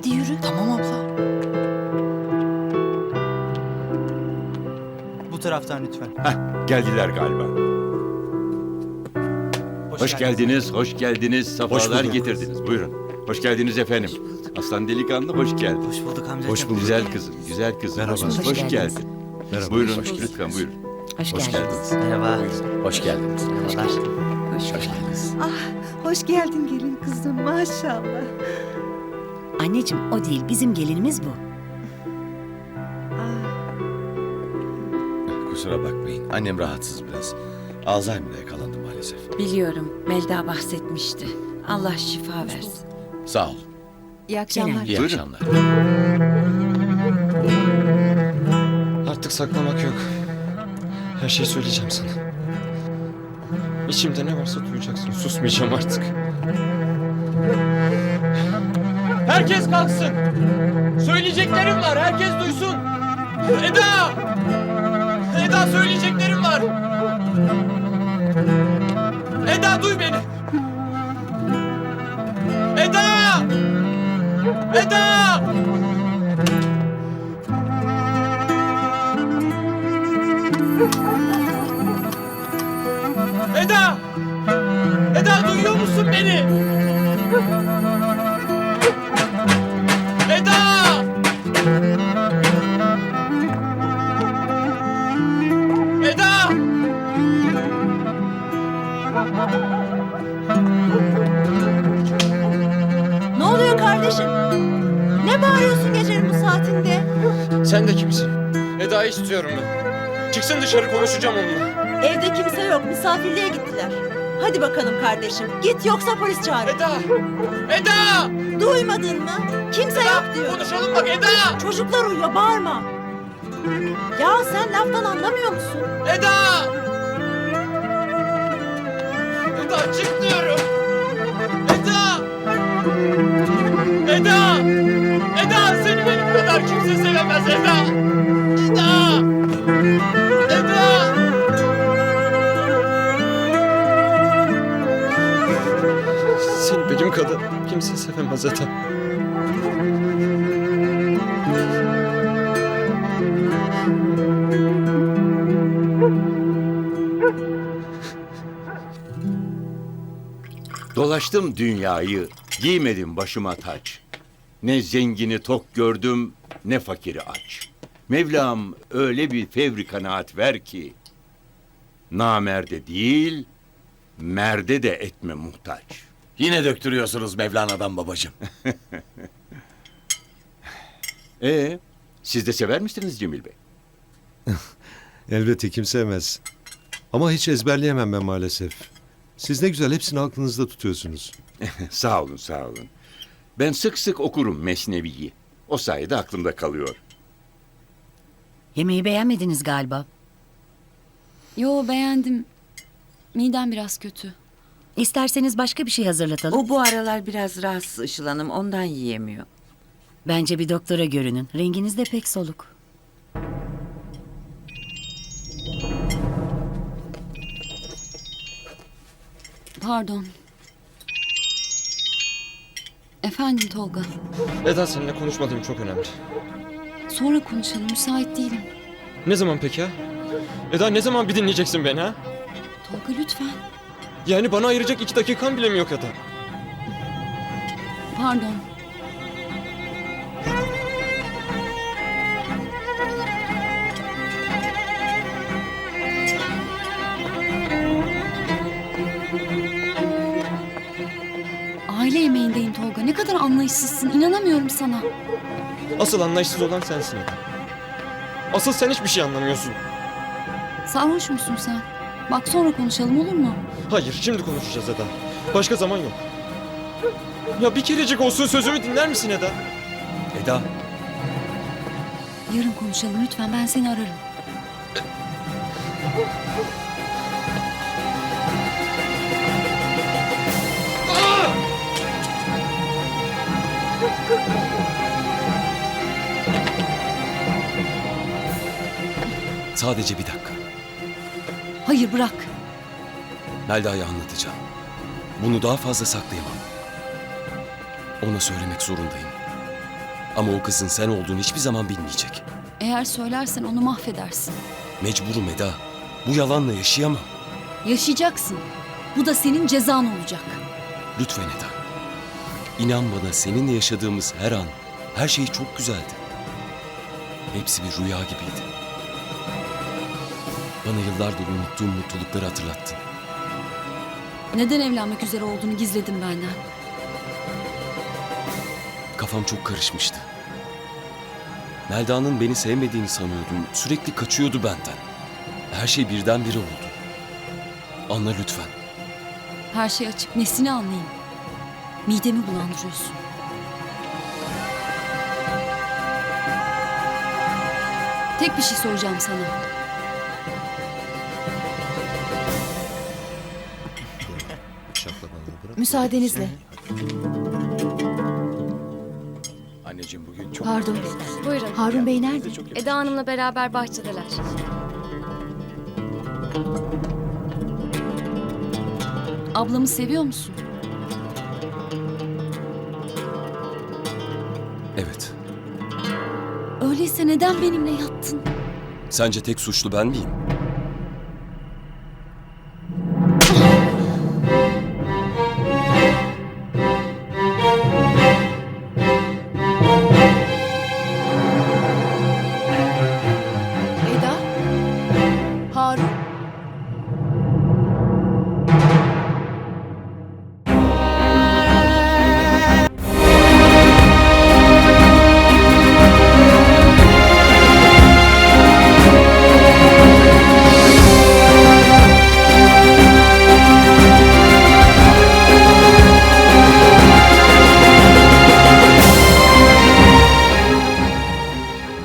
Hadi yürü. Tamam abla. Bu taraftan lütfen. Heh, geldiler galiba. Hoş geldiniz, hoş geldiniz. Safalar bulduk. getirdiniz. Buyurun. Hoş geldiniz efendim. Aslan delikanlı hoş geldin. Hoş bulduk amcacığım. Hoş bulduk. Güzel kızım, güzel kızım. Merhaba. Hoş, geldiniz. geldin. Merhaba. Buyurun, lütfen buyurun. Hoş, Hoş geldiniz. Merhaba. Hoş geldiniz. Merhabalar. Hoş, geldiniz. Hoş geldin gelin kızım maşallah. Anneciğim o değil. Bizim gelinimiz bu. Kusura bakmayın. Annem rahatsız biraz. Alzheimer'a yakalandı maalesef. Biliyorum. Melda bahsetmişti. Allah şifa versin. Sağ ol. İyi akşamlar. İyi Buyurun. akşamlar. Artık saklamak yok. Her şeyi söyleyeceğim sana. İçimde ne varsa duyacaksın. Susmayacağım artık. Herkes kalksın. Söyleyeceklerim var. Herkes duysun. Eda! Eda söyleyeceklerim var. Eda duy beni. Eda! Eda! Kardeşim? Ne bağırıyorsun gecenin bu saatinde? Sen de kimsin? Eda'yı istiyorum ben. Çıksın dışarı konuşacağım onunla. Evde kimse yok misafirliğe gittiler. Hadi bakalım kardeşim git yoksa polis çağır. Eda! Eda! Duymadın mı? Kimse yok diyor. Konuşalım bak Eda! Çocuklar uyuyor bağırma. Ya sen laftan anlamıyor musun? Eda! Eda çık diyorum. Seni benim kadar kimse sevemez Eda. Dolaştım dünyayı, giymedim başıma taç. Ne zengini tok gördüm, ne fakiri aç. Mevlam öyle bir fevri kanaat ver ki, namerde değil, merde de etme muhtaç. Yine döktürüyorsunuz Mevlana'dan babacığım. Ee, siz de sever misiniz Cemil Bey? Elbette kim sevmez. Ama hiç ezberleyemem ben maalesef. Siz ne güzel hepsini aklınızda tutuyorsunuz. sağ olun, sağ olun. Ben sık sık okurum Mesnevi'yi. O sayede aklımda kalıyor. Yemeği beğenmediniz galiba. Yo beğendim. Midem biraz kötü. İsterseniz başka bir şey hazırlatalım. O bu aralar biraz rahatsız Işıl Hanım ondan yiyemiyor. Bence bir doktora görünün. Renginiz de pek soluk. Pardon. Efendim Tolga. Eda seninle konuşmadığım çok önemli. Sonra konuşalım. Müsait değilim. Ne zaman peki ha? Eda ne zaman bir dinleyeceksin beni ha? Tolga lütfen. Yani bana ayıracak iki dakikan bile mi yok Eda? Pardon. Aile yemeğindeyim Tolga. Ne kadar anlayışsızsın. İnanamıyorum sana. Asıl anlayışsız olan sensin Eda. Asıl sen hiçbir şey anlamıyorsun. Sarhoş musun sen? Bak sonra konuşalım olur mu? Hayır, şimdi konuşacağız Eda. Başka zaman yok. Ya bir kerecik olsun sözümü dinler misin Eda? Eda. Yarın konuşalım lütfen. Ben seni ararım. Sadece bir dakika. Hayır bırak. Melda'ya anlatacağım. Bunu daha fazla saklayamam. Ona söylemek zorundayım. Ama o kızın sen olduğunu hiçbir zaman bilmeyecek. Eğer söylersen onu mahvedersin. Mecburum Eda. Bu yalanla yaşayamam. Yaşayacaksın. Bu da senin cezan olacak. Lütfen Eda. İnan bana seninle yaşadığımız her an, her şey çok güzeldi. Hepsi bir rüya gibiydi. Bana yıllardır unuttuğum mutlulukları hatırlattın. Neden evlenmek üzere olduğunu gizledin benden. Kafam çok karışmıştı. Melda'nın beni sevmediğini sanıyordum. Sürekli kaçıyordu benden. Her şey birdenbire oldu. Anla lütfen. Her şey açık. Nesini anlayayım? Midemi bulandırıyorsun. Tek bir şey soracağım sana. Müsaadenizle. Anneciğim bugün çok... Pardon. Buyurun. Harun Bey nerede? Eda Hanım'la beraber bahçedeler. Ablamı seviyor musun? Evet. Öyleyse neden benimle yattın? Sence tek suçlu ben miyim?